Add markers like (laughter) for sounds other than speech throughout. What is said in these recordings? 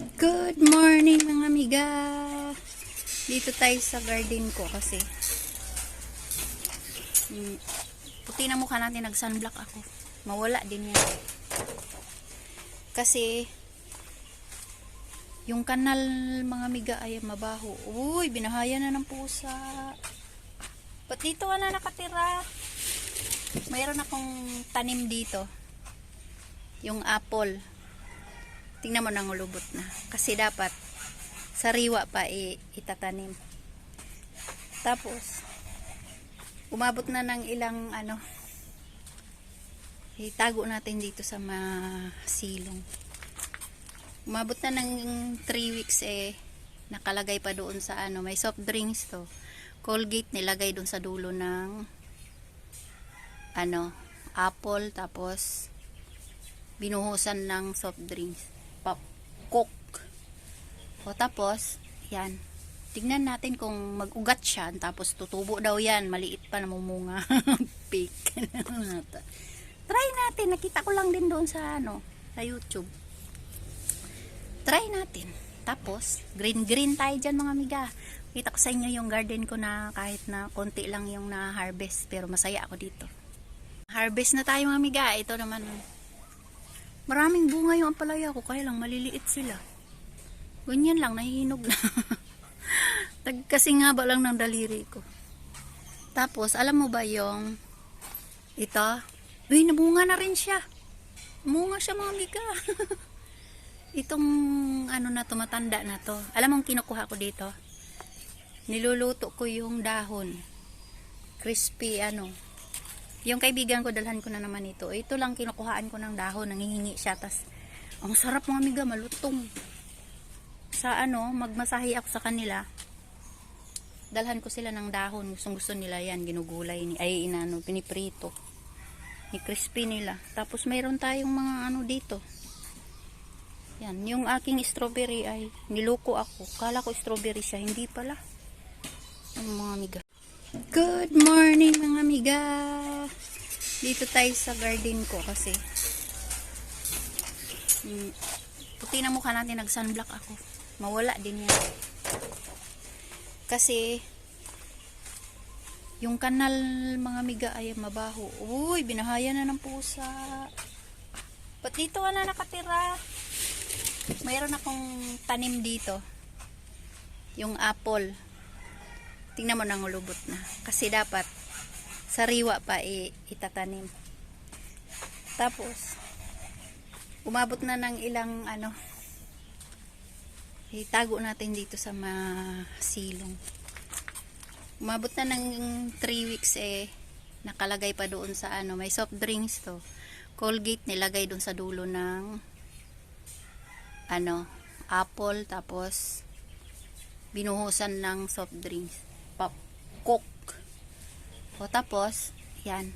Good morning mga amiga. Dito tayo sa garden ko kasi mm, puti na mukha natin nag sunblock ako. Mawala din yan. Kasi yung kanal mga amiga ay mabaho. Uy, binahaya na ng pusa. Ba't dito ka na nakatira? Mayroon akong tanim dito. Yung apple. Tingnan mo nang ulubot na. Kasi dapat sariwa pa i- itatanim. Tapos umabot na ng ilang ano itago natin dito sa masilong. Umabot na ng 3 weeks eh nakalagay pa doon sa ano, may soft drinks to. Colgate nilagay doon sa dulo ng ano, apple tapos binuhusan ng soft drinks. Coke. O tapos, yan. Tignan natin kung mag-ugat siya. Tapos tutubo daw yan. Maliit pa namumunga. (laughs) Fake. (laughs) Try natin. Nakita ko lang din doon sa ano, sa YouTube. Try natin. Tapos, green-green tayo dyan mga amiga. Kita ko sa inyo yung garden ko na kahit na konti lang yung na-harvest. Pero masaya ako dito. Harvest na tayo mga amiga. Ito naman, Maraming bunga yung ampalaya ko, kaya lang maliliit sila. Ganyan lang, nahihinog na. (laughs) Tagkasing haba lang ng daliri ko. Tapos, alam mo ba yung ito? Uy, nabunga na rin siya. Bunga siya mga miga. (laughs) Itong ano na to, matanda na to. Alam mo ang kinukuha ko dito? Niluluto ko yung dahon. Crispy ano, yung kaibigan ko, dalhan ko na naman ito. Ito lang kinukuhaan ko ng dahon, nangihingi siya. Tas, ang sarap mga amiga, malutong. Sa ano, magmasahe ako sa kanila. Dalhan ko sila ng dahon. Gustong gusto nila yan, ginugulay. Ni, ay, inano, piniprito. Ni crispy nila. Tapos mayroon tayong mga ano dito. Yan, yung aking strawberry ay niluko ako. Kala ko strawberry siya, hindi pala. Mga amiga. Good morning mga amiga. Dito tayo sa garden ko kasi mm, puti na mukha natin nag sunblock ako. Mawala din yan. Kasi yung kanal mga amiga ay mabaho. Uy, binahaya na ng pusa. Ba't dito ka na nakatira? Mayroon akong tanim dito. Yung apple tingnan mo nang ulubot na kasi dapat sariwa pa itatanim. Tapos umabot na ng ilang ano itago natin dito sa masilong. Umabot na ng 3 weeks eh nakalagay pa doon sa ano may soft drinks to. Colgate nilagay doon sa dulo ng ano apple. Tapos binuhusan ng soft drinks. Pop. O tapos, yan.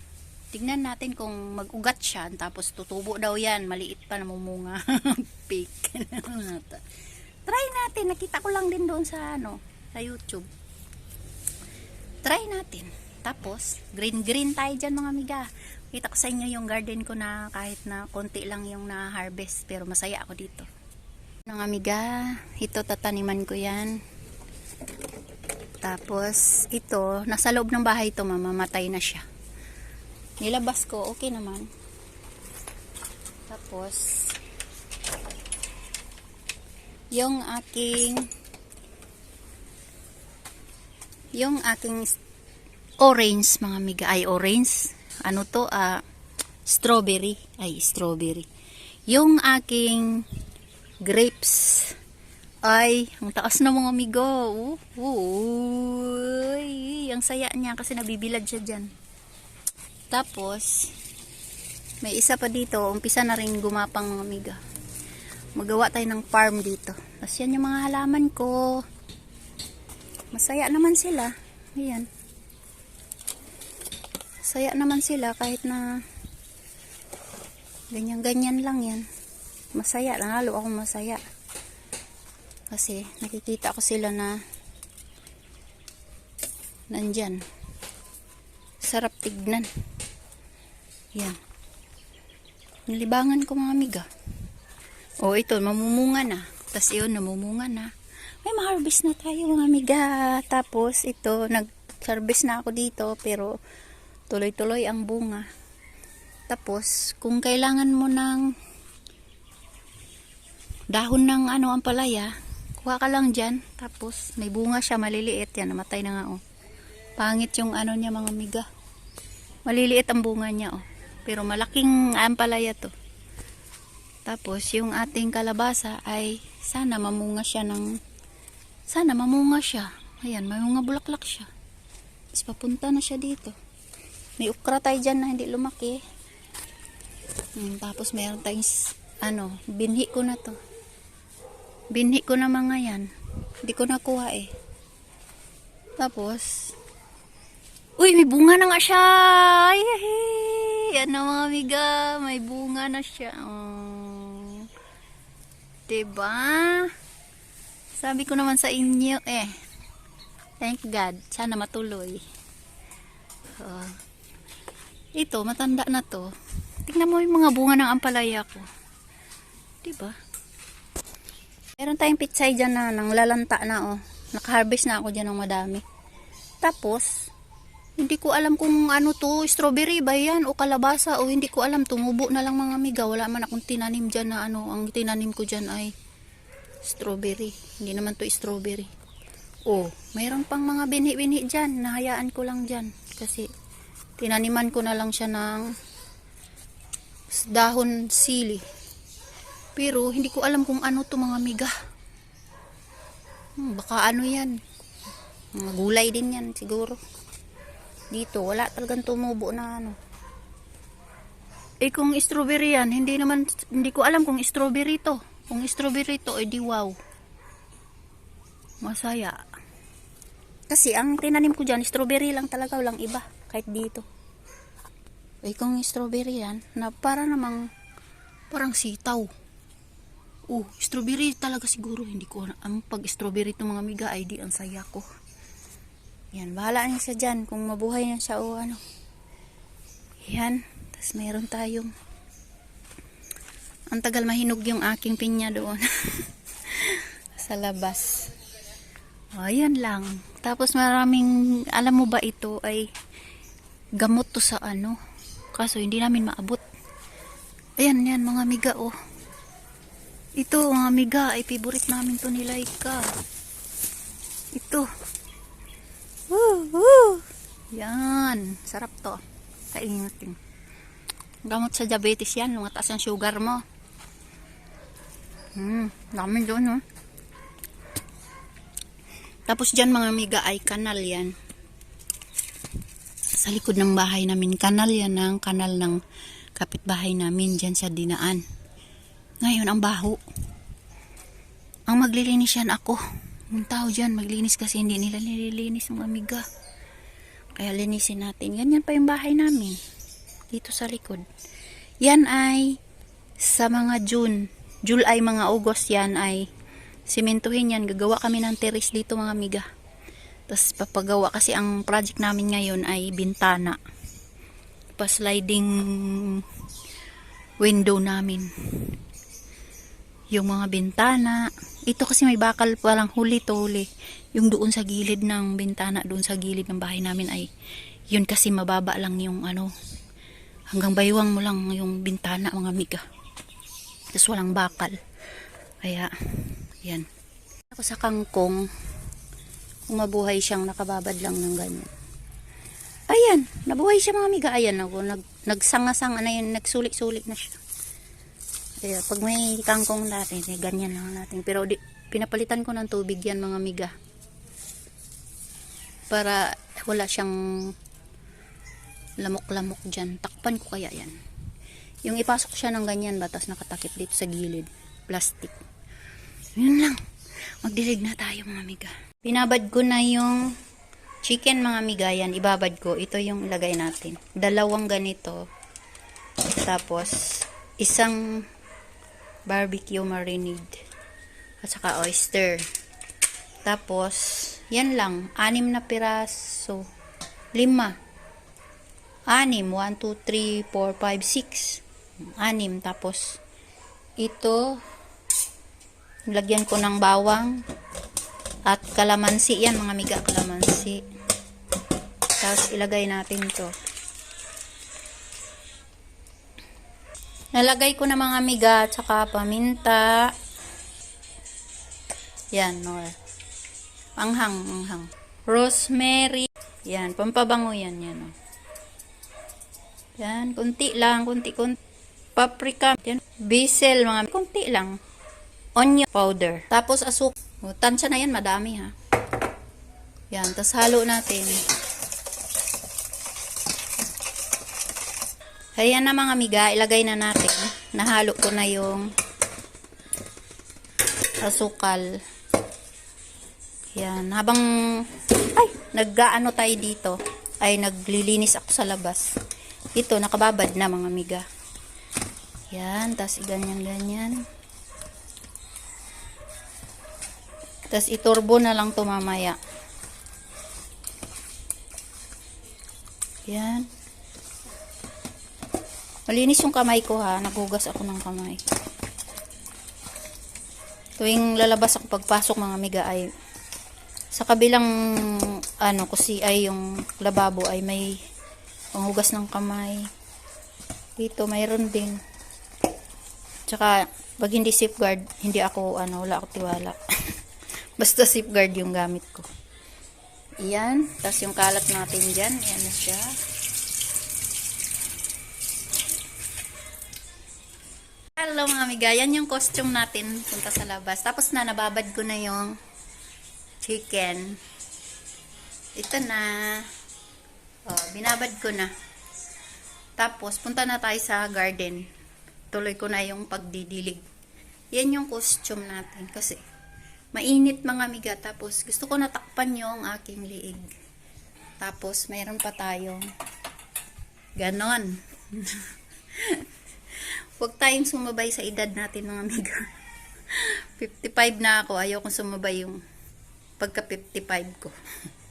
Tignan natin kung mag-ugat siya. Tapos tutubo daw yan. Maliit pa namumunga. (laughs) Fake. (laughs) Try natin. Nakita ko lang din doon sa ano, sa YouTube. Try natin. Tapos, green-green tayo dyan mga amiga. Kita ko sa inyo yung garden ko na kahit na konti lang yung na-harvest. Pero masaya ako dito. Mga amiga, ito tataniman ko yan. Tapos, ito, nasa loob ng bahay ito, mamamatay na siya. Nilabas ko, okay naman. Tapos, yung aking yung aking orange, mga miga, ay orange. Ano to? ah strawberry. Ay, strawberry. Yung aking grapes, ay, ang taas na mga amigo. Uy, ang saya niya kasi nabibilad siya dyan. Tapos, may isa pa dito. Umpisa na rin gumapang mga amiga. Magawa tayo ng farm dito. Tapos yan yung mga halaman ko. Masaya naman sila. Ayan. Saya naman sila kahit na ganyan-ganyan lang yan. Masaya. Lalo akong masaya kasi nakikita ko sila na nandyan sarap tignan yan nilibangan ko mga amiga o ito mamumunga na Tapos yun, namumunga na. May ma-harvest na tayo mga amiga. Tapos ito, nag-harvest na ako dito pero tuloy-tuloy ang bunga. Tapos, kung kailangan mo ng dahon ng ano ang palaya, kuha ka lang dyan. Tapos, may bunga siya, maliliit. Yan, namatay na nga oh. Pangit yung ano niya mga amiga. Maliliit ang bunga niya oh. Pero malaking ampalaya to. Tapos, yung ating kalabasa ay sana mamunga siya ng sana mamunga siya. Ayan, may mga bulaklak siya. Tapos papunta na siya dito. May ukra tayo dyan na hindi lumaki. Hmm, tapos meron tayong ano, binhi ko na to. Binhi ko na mga yan. Hindi ko nakuha eh. Tapos, uy, may bunga na nga siya! Ay, ay. Yan na mga amiga, may bunga na siya. Oh. Diba? Sabi ko naman sa inyo eh. Thank God. Sana matuloy. Oh. ito, matanda na to. Tingnan mo yung mga bunga ng ampalaya ko. Diba? Meron tayong pitsay dyan na nang lalanta na oh. Nakaharvest na ako dyan ng madami. Tapos, hindi ko alam kung ano to, strawberry ba yan o kalabasa o hindi ko alam. Tumubo na lang mga amiga. Wala man akong tinanim dyan na ano. Ang tinanim ko dyan ay strawberry. Hindi naman to strawberry. Oh, mayroon pang mga binhi-binhi dyan. Nahayaan ko lang dyan. Kasi, tinaniman ko na lang siya ng dahon sili. Pero, hindi ko alam kung ano to mga miga. Hmm, baka ano yan. Mga gulay din yan siguro. Dito, wala talagang tumubo na ano. Eh kung strawberry yan, hindi naman, hindi ko alam kung strawberry to. Kung strawberry to, edi wow. Masaya. Kasi ang tinanim ko dyan, strawberry lang talaga, walang iba. Kahit dito. Eh kung strawberry yan, na para namang, parang sitaw. Oh, strawberry talaga siguro. Hindi ko. Ang pag strawberry itong mga miga, ay di ang saya ko. Yan, bahala niya siya dyan kung mabuhay na siya o ano. Yan, tapos mayroon tayong ang tagal mahinog yung aking pinya doon (laughs) sa labas. O, yan lang. Tapos maraming, alam mo ba ito ay gamot to sa ano. Kaso hindi namin maabot. Ayan, yan mga miga oh. Ito mga miga ay favorite namin to ni Laika. Ito. Woo, woo. Yan. Sarap to. Kainin natin. Gamot sa diabetes yan. Lumataas ang sugar mo. Hmm. Dami doon, no? Tapos dyan mga amiga ay kanal yan. Sa likod ng bahay namin. Kanal yan ng kanal ng kapitbahay namin dyan sa dinaan. Ngayon, ang baho. Ang maglilinis yan ako. Yung tao dyan, maglinis kasi hindi nila nililinis mga amiga. Kaya linisin natin. Ganyan pa yung bahay namin. Dito sa likod. Yan ay sa mga June. July, mga August yan ay simentuhin yan. Gagawa kami ng terrace dito mga amiga. Tapos papagawa kasi ang project namin ngayon ay bintana. Pa-sliding window namin. Yung mga bintana. Ito kasi may bakal palang huli to. Yung doon sa gilid ng bintana, doon sa gilid ng bahay namin ay yun kasi mababa lang yung ano hanggang baywang mo lang yung bintana mga miga. Tapos walang bakal. Kaya, yan. Ako sa kangkong, kung siyang nakababad lang ng ganyan. Ayan, nabuhay siya mga miga. Ayan ako, nag, nagsanga-sanga na yun, nagsulit-sulit na siya. Kaya pag may kangkong natin, eh, ganyan lang natin. Pero di, pinapalitan ko ng tubig yan mga miga. Para wala siyang lamok-lamok dyan. Takpan ko kaya yan. Yung ipasok siya ng ganyan ba, nakatakip dito sa gilid. Plastic. Yun lang. Magdilig na tayo mga amiga. Pinabad ko na yung chicken mga amiga. Yan, ibabad ko. Ito yung ilagay natin. Dalawang ganito. Tapos, isang barbecue marinade. At saka oyster. Tapos, yan lang. Anim na piraso. Lima. Anim. 1, 2, 3, 4, 5, 6. Anim. Tapos, ito, Lagyan ko ng bawang at kalamansi. Yan mga miga, kalamansi. Tapos ilagay natin to. Nalagay ko na mga miga at saka paminta. Yan, nor. Anghang, anghang. Rosemary. Yan, pampabango yan, yan. Oh. Yan, kunti lang, kunti, kunti. Paprika. Yan, basil, mga kunti lang. Onion powder. Tapos asuk. Oh, tansya na yan, madami ha. Yan, tapos halo natin. Ayan na mga miga, ilagay na natin. Nahalo ko na yung asukal. Yan, habang ay, nag-ano tayo dito, ay naglilinis ako sa labas. Ito, nakababad na mga miga. Yan, tapos ganyan-ganyan. Tapos iturbo na lang to mamaya. Yan. Malinis yung kamay ko ha. Naghugas ako ng kamay. Tuwing lalabas ako pagpasok mga miga ay sa kabilang ano kasi ay yung lababo ay may panghugas ng kamay. Dito mayroon din. Tsaka pag hindi safeguard, hindi ako ano, wala ako tiwala. (laughs) Basta safeguard yung gamit ko. Iyan. Tapos yung kalat natin dyan. Iyan na siya. Hello mga amiga. Yan yung costume natin punta sa labas. Tapos na, nababad ko na yung chicken. Ito na. Oh, binabad ko na. Tapos, punta na tayo sa garden. Tuloy ko na yung pagdidilig. Yan yung costume natin. Kasi, mainit mga amiga. Tapos, gusto ko natakpan yung aking liig. Tapos, mayroon pa tayong ganon. (laughs) Huwag tayong sumabay sa edad natin mga amiga. (laughs) 55 na ako. Ayaw kong sumabay yung pagka 55 ko. (laughs)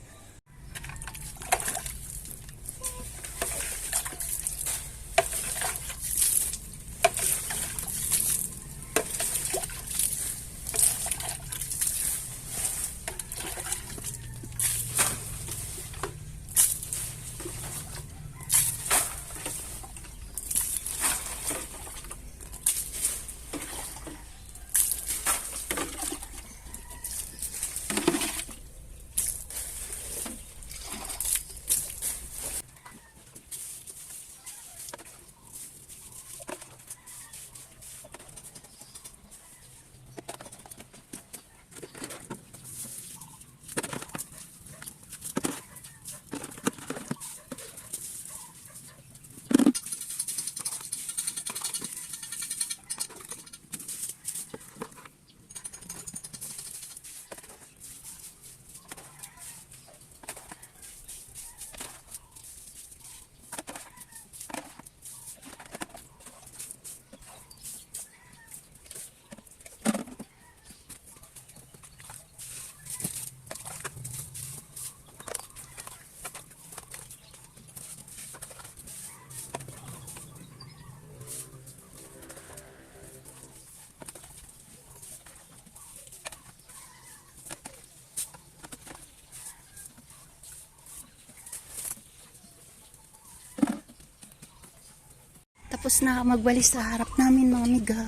Tapos na magwalis sa harap namin mga miga.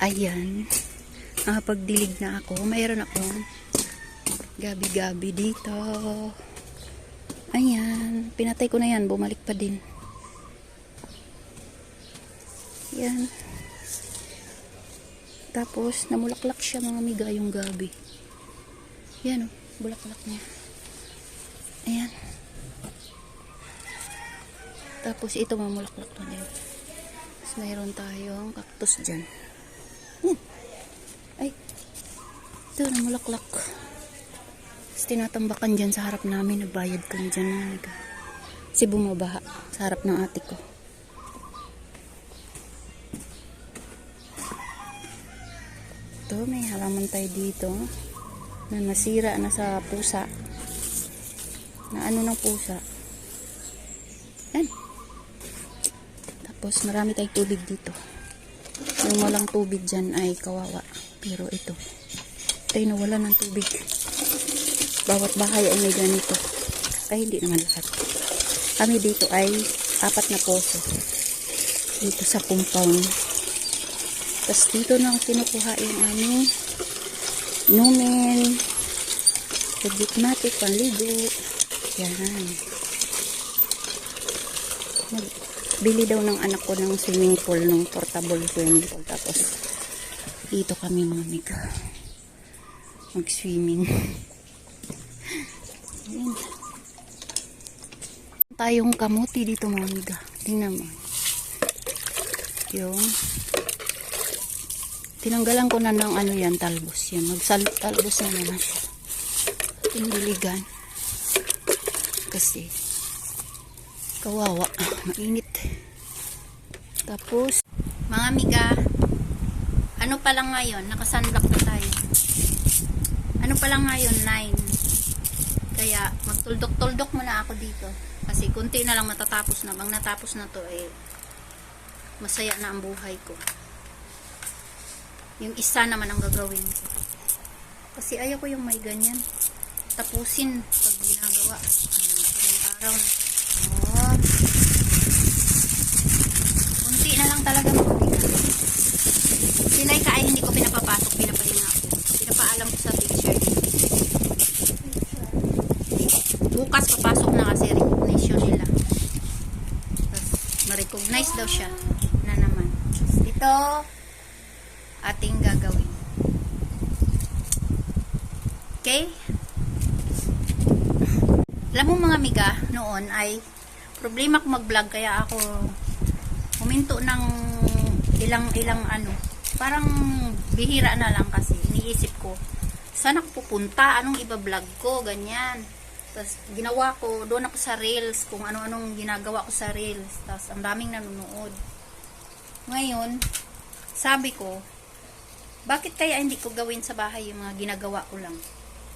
Ayan. Nakapagdilig na ako. Mayroon akong gabi-gabi dito. Ayan. Pinatay ko na yan. Bumalik pa din. Ayan. Tapos, namulaklak siya mga miga yung gabi. Yan o. Bulaklak niya. Ayan. Tapos ito mamulaklak na din. Tapos mayroon tayong cactus dyan. Hmm. Ay. Ito namulaklak. Tapos tinatambakan dyan sa harap namin. Nagbayad kami dyan. Kasi bumabaha sa harap ng ate ko. Ito, may halaman tayo dito na nasira na sa pusa. Na ano ng pusa. Yan. Tapos marami tayong tubig dito. Yung walang tubig dyan ay kawawa. Pero ito, tayo nawala ng tubig. Bawat bahay ay may ganito. Ay, hindi naman lahat. Kami dito ay apat na poso. Dito sa compound. Tapos dito nang kinukuha yung aming numen, Pagdikmatic, panligo. Yan. Bili daw ng anak ko ng swimming pool, ng portable swimming pool. Tapos, dito kami mga mika. Mag-swimming. (laughs) Tayong kamuti dito mga miga. Tingnan mo. Yung tinanggalan ko na ng ano yan, talbos. Yan, magsaltalbos na naman siya. Kasi, kawawa. Mainit. Tapos, mga miga, ano pa lang ngayon? Nakasunblock na tayo. Ano pa lang ngayon? 9. Kaya, magtuldok-tuldok muna ako dito. Kasi, kunti na lang matatapos na. Bang natapos na to, eh, masaya na ang buhay ko. Yung isa naman ang gagawin ko. Kasi ayaw ko yung may ganyan. Tapusin pag ginagawa. Ano, ilang araw na. Oh. Kunti na lang talaga mga bigas. Sila ka ay hindi ko pinapapasok, pinapahinga ako. Pinapaalam ko sa teacher. Bukas papasok na kasi recognition nila. Tapos, ma-recognize daw siya na naman. Ito, ating gagawin. Okay? Alam mo mga miga, noon ay problema ko mag-vlog kaya ako huminto ng ilang-ilang ano. Parang bihira na lang kasi. Iniisip ko, saan ako pupunta? Anong iba-vlog ko? Ganyan. Tapos ginawa ko, doon ako sa Reels, kung ano-anong ginagawa ko sa Reels. Tapos ang daming nanonood. Ngayon, sabi ko, bakit kaya hindi ko gawin sa bahay yung mga ginagawa ko lang?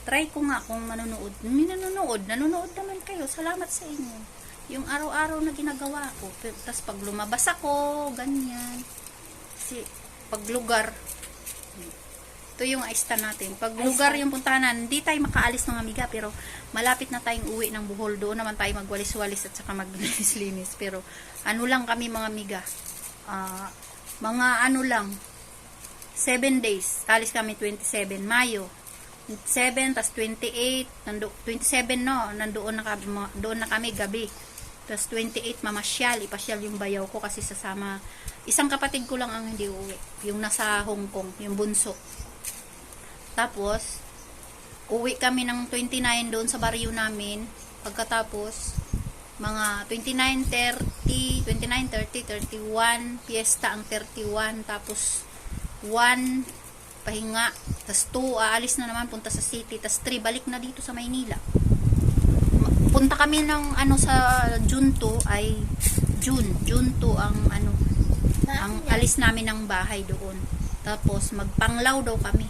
Try ko nga kung manonood. Nanonood. Nanonood naman kayo. Salamat sa inyo. Yung araw-araw na ginagawa ko. Tas pag lumabas ako, ganyan. Kasi, pag lugar, ito yung aista natin. Pag lugar yung puntahanan, hindi tayo makaalis mga amiga, pero malapit na tayong uwi ng Bohol. Doon naman tayo magwalis-walis at saka maglinis-linis. Pero, ano lang kami mga amiga. Ah, mga ano lang, 7 days. Talis kami 27 Mayo. 7 tas 28, nando 27 no, nandoon na kami, doon na kami gabi. Tas 28 mamasyal, ipasyal yung bayaw ko kasi sasama isang kapatid ko lang ang hindi uuwi, yung nasa Hong Kong, yung bunso. Tapos uwi kami ng 29 doon sa baryo namin. Pagkatapos mga 29, 30, 29, 30, 31, fiesta ang 31, tapos 1, pahinga, tas 2, aalis na naman, punta sa city, tas 3, balik na dito sa Maynila. Punta kami ng ano sa June 2 ay June, June 2 ang ano, ang alis namin ng bahay doon. Tapos magpanglaw daw kami.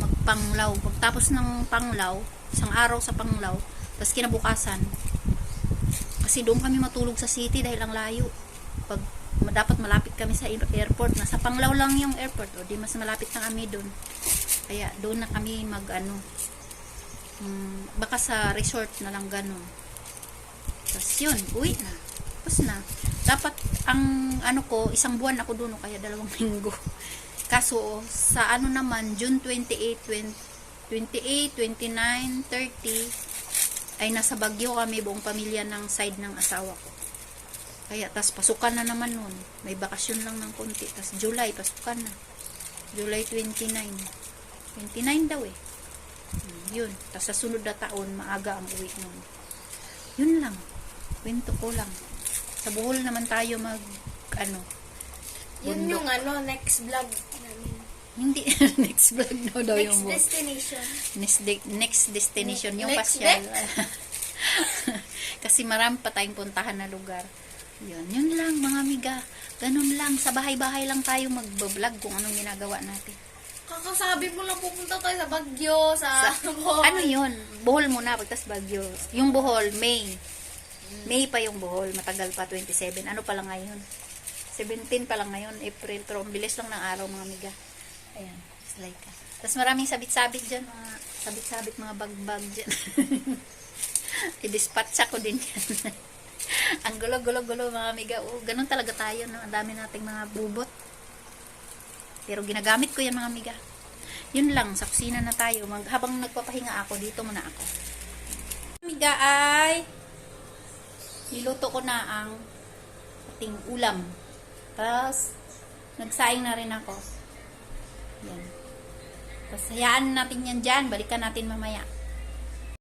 Magpanglaw. Pagtapos ng panglaw, isang araw sa panglaw, tapos kinabukasan, kasi doon kami matulog sa city dahil ang layo. Pag dapat malapit kami sa air- airport, nasa Panglaw lang yung airport, o di mas malapit na kami doon. Kaya doon na kami mag ano, mm, baka sa resort na lang ganun. Tapos yun, uwi na. Tapos na. Dapat ang ano ko, isang buwan ako doon kaya dalawang (laughs) linggo. Kaso sa ano naman, June 28, 20, 28, 29, 30, ay nasa Bagyo kami buong pamilya ng side ng asawa ko. Kaya tas pasukan na naman nun. May bakasyon lang ng konti. Tas July pasukan na. July 29. 29 daw eh. Yun. Tas sa sunod na taon maaga ang uwi nun. Yun lang. Kwento ko lang. Sa Bohol naman tayo mag ano. Yun bundok. yung ano, next vlog namin. Hindi. (laughs) next vlog daw daw Next yung Bohol. destination. next, de- next destination yung Next pasyal. (laughs) Kasi marami pa tayong puntahan na lugar. Yun, yun lang mga amiga. Ganun lang, sa bahay-bahay lang tayo magbablog kung anong ginagawa natin. Kakasabi mo lang pupunta tayo sa Baguio, sa... (laughs) Ano yun? Bohol muna, pagtas Bagyo. Yung Bohol, May. May pa yung Bohol, matagal pa, 27. Ano pa lang ngayon? 17 pa lang ngayon, April. Pero ang bilis lang ng araw mga amiga. Ayan, slide ka. Tapos maraming sabit-sabit dyan, mga sabit-sabit mga bag-bag dyan. (laughs) I-dispatcha ko din yan. (laughs) Ang gulo-gulo-gulo mga amiga. Oh, ganun talaga tayo. No? Ang dami nating mga bubot. Pero ginagamit ko yan mga amiga. Yun lang, sa kusina na tayo. Mag, habang nagpapahinga ako, dito muna ako. Amiga ay niluto ko na ang ating ulam. Tapos, nagsaing na rin ako. Yan. Tapos, hayaan natin yan dyan. Balikan natin mamaya.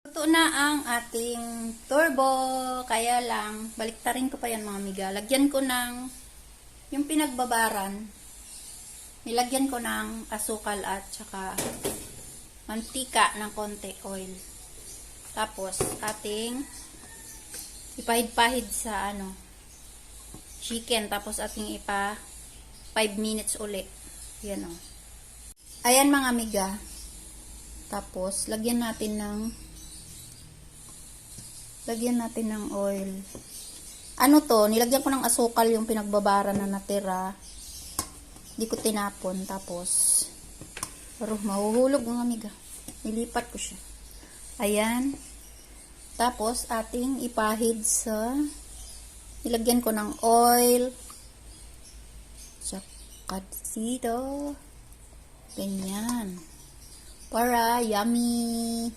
Luto na ang ating turbo. Kaya lang, baliktarin ko pa yan mga amiga. Lagyan ko ng yung pinagbabaran. Nilagyan ko ng asukal at saka mantika ng konti oil. Tapos, ating ipahid-pahid sa ano, chicken. Tapos, ating ipa 5 minutes uli. Yan o. Ayan mga amiga. Tapos, lagyan natin ng lagyan natin ng oil. Ano to? Nilagyan ko ng asukal yung pinagbabara na natira. Hindi ko tinapon. Tapos, pero mahuhulog mga amiga. Nilipat ko siya. Ayan. Tapos, ating ipahid sa nilagyan ko ng oil. Tsaka dito. Ganyan. Para yummy.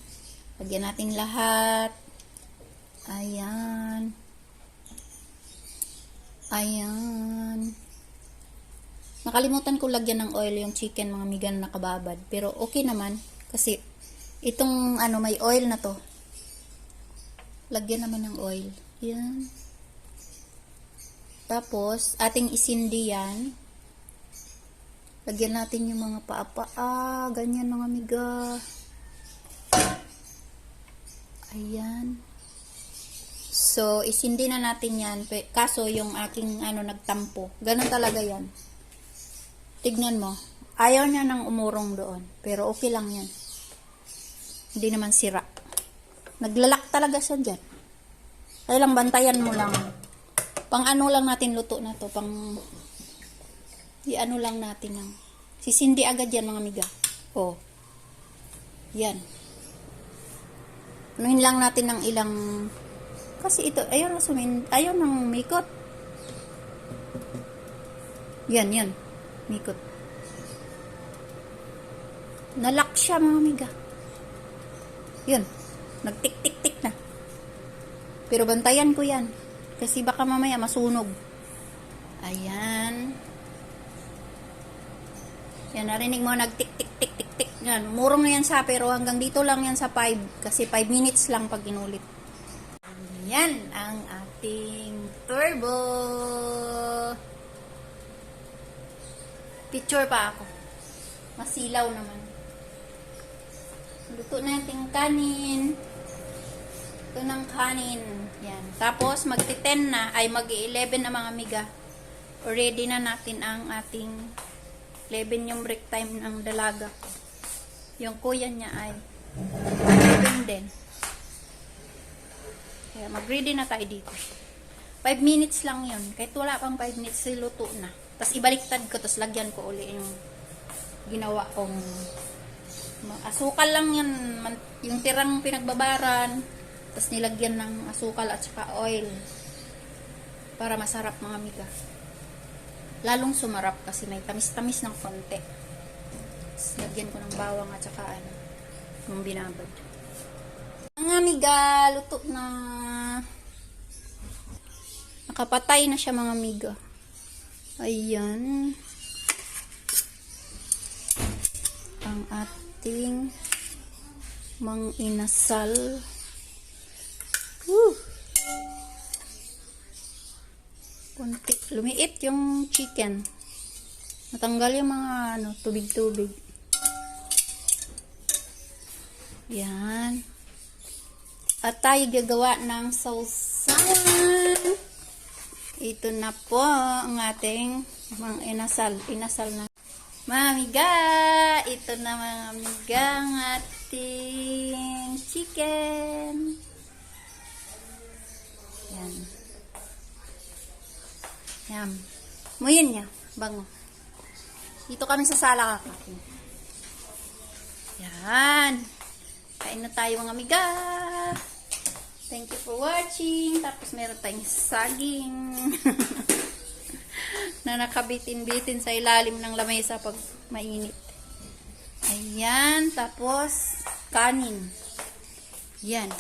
Lagyan natin lahat. Ayan. Ayan. Nakalimutan ko lagyan ng oil yung chicken mga migan na nakababad. Pero okay naman. Kasi itong ano may oil na to. Lagyan naman ng oil. Yan. Tapos, ating isindi yan. Lagyan natin yung mga paa-paa. Ganyan mga miga. Ayan. So, isindi na natin yan. Kaso, yung aking ano, nagtampo. Ganun talaga yan. Tignan mo. Ayaw niya nang umurong doon. Pero okay lang yan. Hindi naman sira. Naglalak talaga siya dyan. Kaya lang bantayan mo lang. Pang ano lang natin luto na to. Pang di ano lang natin lang. Sisindi agad yan mga miga. Oh. Yan. Anuhin lang natin ng ilang kasi ito, ayaw na sumin, ayaw nang mikot. Yan, yan. Mikot. Nalak siya mga miga. Yun. Nagtik-tik-tik na. Pero bantayan ko yan. Kasi baka mamaya masunog. Ayan. Yan, narinig mo nagtik-tik-tik-tik-tik. Yan, murong na yan sa pero hanggang dito lang yan sa 5. Kasi 5 minutes lang pag inulit. Yan ang ating turbo. Picture pa ako. Masilaw naman. Luto na yung kanin. Ito ng kanin. Yan. Tapos, magti-10 na, ay mag-11 na mga miga. Ready na natin ang ating 11 yung break time ng dalaga. Yung kuya niya ay 11 din. Kaya mag-ready na tayo dito. 5 minutes lang yun. Kahit wala pang 5 minutes, luto na. Tapos ibaliktad ko, tapos lagyan ko uli yung ginawa kong asukal lang yan. Yung tirang pinagbabaran. Tapos nilagyan ng asukal at saka oil. Para masarap mga miga. Lalong sumarap kasi may tamis-tamis ng konti. Tapos lagyan ko ng bawang at saka ano, yung binabad. Mga amiga, luto na. Nakapatay na siya mga amiga. Ayan. Ang ating mang inasal. Woo! Kunti. Lumiit yung chicken. Natanggal yung mga ano, tubig-tubig. Yan. At tayo gagawa ng sausawan. Ito na po ang ating mga inasal. Inasal na. Mamiga! Ito na mga amiga ang ating chicken. Yan. Yan. Muyin niya. Bango. Dito kami sa sala kakakin. Yan. Kain na tayo mga amiga. Thank you for watching. Tapos meron tayong saging. (laughs) na nakabitin-bitin sa ilalim ng lamesa pag mainit. Ayan. Tapos, kanin. Yan.